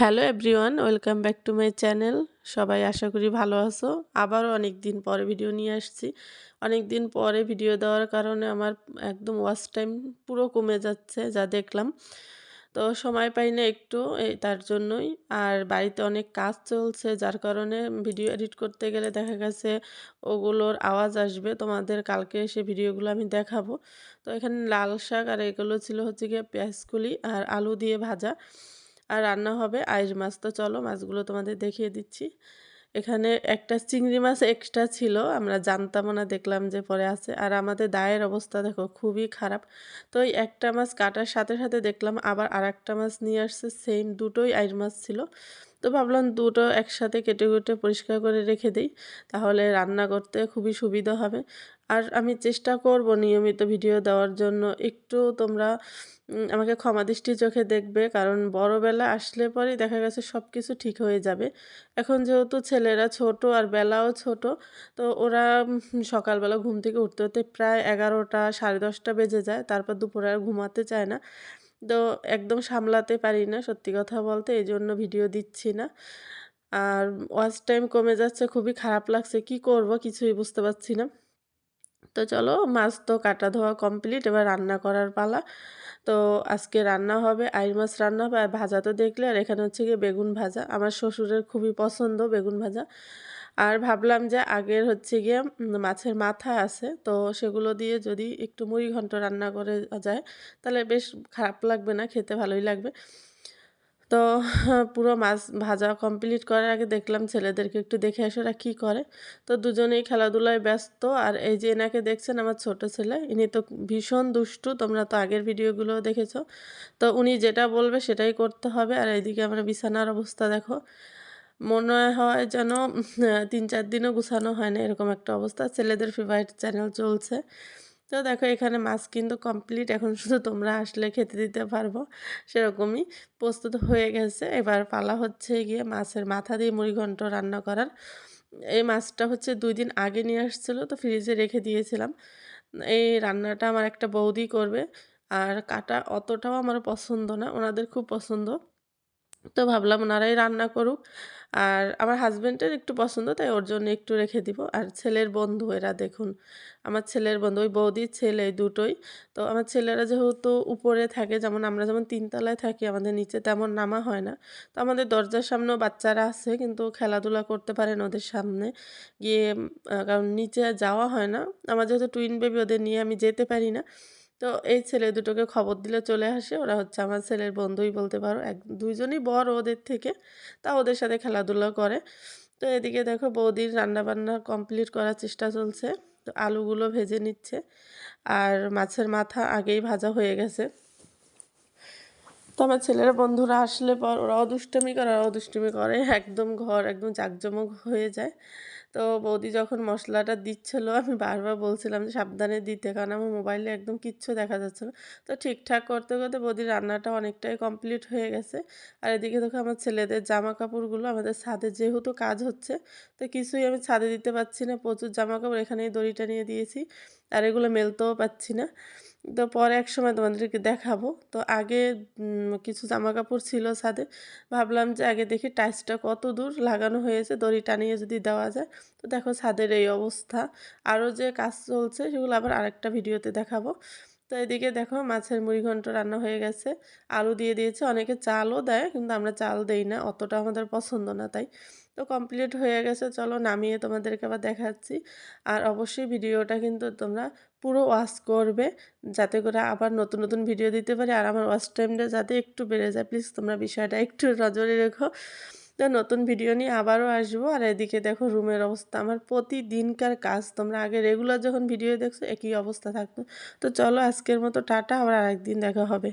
Hello everyone, welcome back to my channel. সবাই আশা করি ভালো আছো। আবারও অনেক দিন পরে ভিডিও নিয়ে আসছি। অনেক দিন পরে ভিডিও দেওয়ার কারণে আমার একদম ওয়াচ টাইম পুরো কমে যাচ্ছে, যা দেখলাম। তো সময় পাই না একটু তার জন্যই। আর বাড়িতে অনেক কাজ চলছে, যার কারণে ভিডিও এডিট করতে গেলে দেখা গেছে ওগুলোর আওয়াজ আসবে। তোমাদের কালকে সে ভিডিওগুলো আমি দেখাবো। তো এখানে লাল শাক আর এগুলো ছিল হচ্ছে গিয়ে পেঁয়াজকুলি আর আলু দিয়ে ভাজা। আর রান্না হবে আইস মাছ। তো চলো মাছগুলো তোমাদের দেখিয়ে দিচ্ছি। এখানে একটা চিংড়ি মাছ এক্সট্রা ছিল, আমরা জানতামও না, দেখলাম যে পরে আছে। আর আমাদের দায়ের অবস্থা দেখো, খুবই খারাপ। তো ওই একটা মাছ কাটার সাথে সাথে দেখলাম আবার আর একটা মাছ নিয়ে আসছে সেম দুটোই আইস মাছ ছিল। তো ভাবলাম দুটো একসাথে কেটে কুটে পরিষ্কার করে রেখে দিই, তাহলে রান্না করতে খুবই সুবিধা হবে। আর আমি চেষ্টা করব নিয়মিত ভিডিও দেওয়ার জন্য। একটু তোমরা আমাকে ক্ষমা দৃষ্টি চোখে দেখবে, কারণ বড়বেলা আসলে পরেই দেখা গেছে সব কিছু ঠিক হয়ে যাবে। এখন যেহেতু ছেলেরা ছোট আর বেলাও ছোট, তো ওরা সকালবেলা ঘুম থেকে উঠতে উঠতে প্রায় এগারোটা সাড়ে দশটা বেজে যায়, তারপর দুপুরে আর ঘুমাতে চায় না। তো একদম সামলাতে পারি না, সত্যি কথা বলতে এই জন্য ভিডিও দিচ্ছি না। আর ওয়াচ টাইম কমে যাচ্ছে, খুবই খারাপ লাগছে, কি করব কিছুই বুঝতে পারছি না। তো চলো, মাছ তো কাটা ধোয়া কমপ্লিট এবার রান্না করার পালা। তো আজকে রান্না হবে আইর মাছ রান্না হবে, আর ভাজা তো দেখলে, আর এখানে হচ্ছে গিয়ে বেগুন ভাজা। আমার শ্বশুরের খুবই পছন্দ বেগুন ভাজা। আর ভাবলাম যে আগের হচ্ছে গিয়ে মাছের মাথা আছে, তো সেগুলো দিয়ে যদি একটু মুড়ি ঘন্ট রান্না করে যায়, তাহলে বেশ খারাপ লাগবে না, খেতে ভালোই লাগবে। তো পুরো মাছ ভাজা কমপ্লিট করার আগে দেখলাম ছেলেদেরকে একটু দেখে আসে ওরা কী করে। তো দুজনেই খেলাধুলায় ব্যস্ত, আর এই যে এনাকে দেখছেন আমার ছোট ছেলে, ইনি তো ভীষণ দুষ্টু, তোমরা তো আগের ভিডিওগুলো দেখেছ। তো উনি যেটা বলবে সেটাই করতে হবে, আর এইদিকে আমার বিছানার অবস্থা দেখো। মনে হয় যেন তিন চার দিনও গুছানো হয় না এরকম একটা অবস্থা। ছেলেদের ফেভারিট চ্যানেল চলছে। তো দেখো, এখানে মাছ কিন্তু কমপ্লিট এখন শুধু তোমরা আসলে খেতে দিতে পারব, সেরকমই প্রস্তুত হয়ে গেছে। এবার পালা হচ্ছে গিয়ে মাছের মাথা দিয়ে মুড়িঘণ্ট রান্না করার। এই মাছটা হচ্ছে দুই দিন আগে নিয়ে আসছিল, তো ফ্রিজে রেখে দিয়েছিলাম। এই রান্নাটা আমার একটা বৌদি করবে, আর কাটা অতটাও আমার পছন্দ না, ওনাদের খুব পছন্দ। তো ভাবলাম ওনারাই রান্না করুক। আর আমার হাজব্যান্ডের একটু পছন্দ, তাই ওর জন্য একটু রেখে দিব। আর ছেলের বন্ধু, এরা দেখুন, আমার ছেলের বন্ধু, ওই বৌদির ছেলে দুটোই। তো আমার ছেলেরা যেহেতু উপরে থাকে, যেমন আমরা যেমন তিনতলায় থাকি, আমাদের নিচে তেমন নামা হয় না। তো আমাদের দরজার সামনেও বাচ্চারা আছে, কিন্তু খেলাধুলা করতে পারেন ওদের সামনে। গিয়ে কারণ নিচে যাওয়া হয় না। আমার যেহেতু টুইন বেবি ওদের নিয়ে আমি যেতে পারি না। তো এই ছেলে দুটোকে খবর দিলে চলে আসে। ওরা হচ্ছে আমার ছেলের বন্ধুই বলতে পারো। এক, দুইজনই বড় ওদের থেকে। তা ওদের সাথে খেলাধুলা করে। তো এদিকে দেখো বৌদির রান্নাবান্না কমপ্লিট করার চেষ্টা চলছে। তো আলুগুলো ভেজে নিচ্ছে। আর মাছের মাথা আগেই ভাজা হয়ে গেছে। তো আমার ছেলের বন্ধুরা আসলে পর, ওরাও দুষ্টমি করে, ওরাও দুষ্টমি করে। একদম ঘর, একদম জাঁকজমক হয়ে যায়। তো বৌদি যখন মশলাটা দিচ্ছিল, আমি বারবার বলছিলাম যে সাবধানে দিতে, কারণ আমার মোবাইলে একদম কিচ্ছু দেখা যাচ্ছে না। তো ঠিকঠাক করতে করতে বৌদির রান্নাটা অনেকটাই কমপ্লিট হয়ে গেছে। আর এদিকে দেখো আমার ছেলেদের জামা কাপড়গুলো আমাদের ছাদে যেহেতু কাজ হচ্ছে, তো কিছুই আমি ছাদে দিতে পারছি না। প্রচুর জামা কাপড় এখানেই দড়িটা নিয়ে দিয়েছি, আর এগুলো মেলতেও পাচ্ছি না। তো পরে এক সময় তোমাদেরকে দেখাবো। তো আগে কিছু জামা কাপড় ছিল ছাদে। ভাবলাম যে আগে দেখি টাইসটা কত দূর লাগানো হয়েছে, দড়ি টানিয়ে যদি দেওয়া যায়। তো দেখো ছাদের এই অবস্থা। আরও যে কাজ চলছে সেগুলো আবার আরেকটা ভিডিওতে দেখাবো। তো এদিকে দেখো মাছের মুড়ি ঘন্ট রান্না হয়ে গেছে। আলু দিয়ে দিয়েছে, অনেকে চালও দেয় কিন্তু আমরা চাল দেই না, অতটা আমাদের পছন্দ না তাই। তো কমপ্লিট হয়ে গেছে, চলো নামিয়ে তোমাদেরকে আবার দেখাচ্ছি। আর অবশ্যই ভিডিওটা কিন্তু তোমরা পুরো ওয়াশ করবে, যাতে করে আবার নতুন নতুন ভিডিও দিতে পারি। আর আমার ওয়াশ টাইমটা যাতে একটু বেড়ে যায় প্লিজ তোমরা বিষয়টা একটু নজরে রেখো। তো নতুন ভিডিও নিয়ে আবারও আসব। আর এদিকে দেখো রুমের অবস্থা। আমার প্রতিদিনকার কাজ। তোমরা আগে রেগুলার যখন ভিডিও দেখছ, একই অবস্থা থাকতো। তো চলো আজকের মতো টাটা, আবার আরেকদিন দেখা হবে।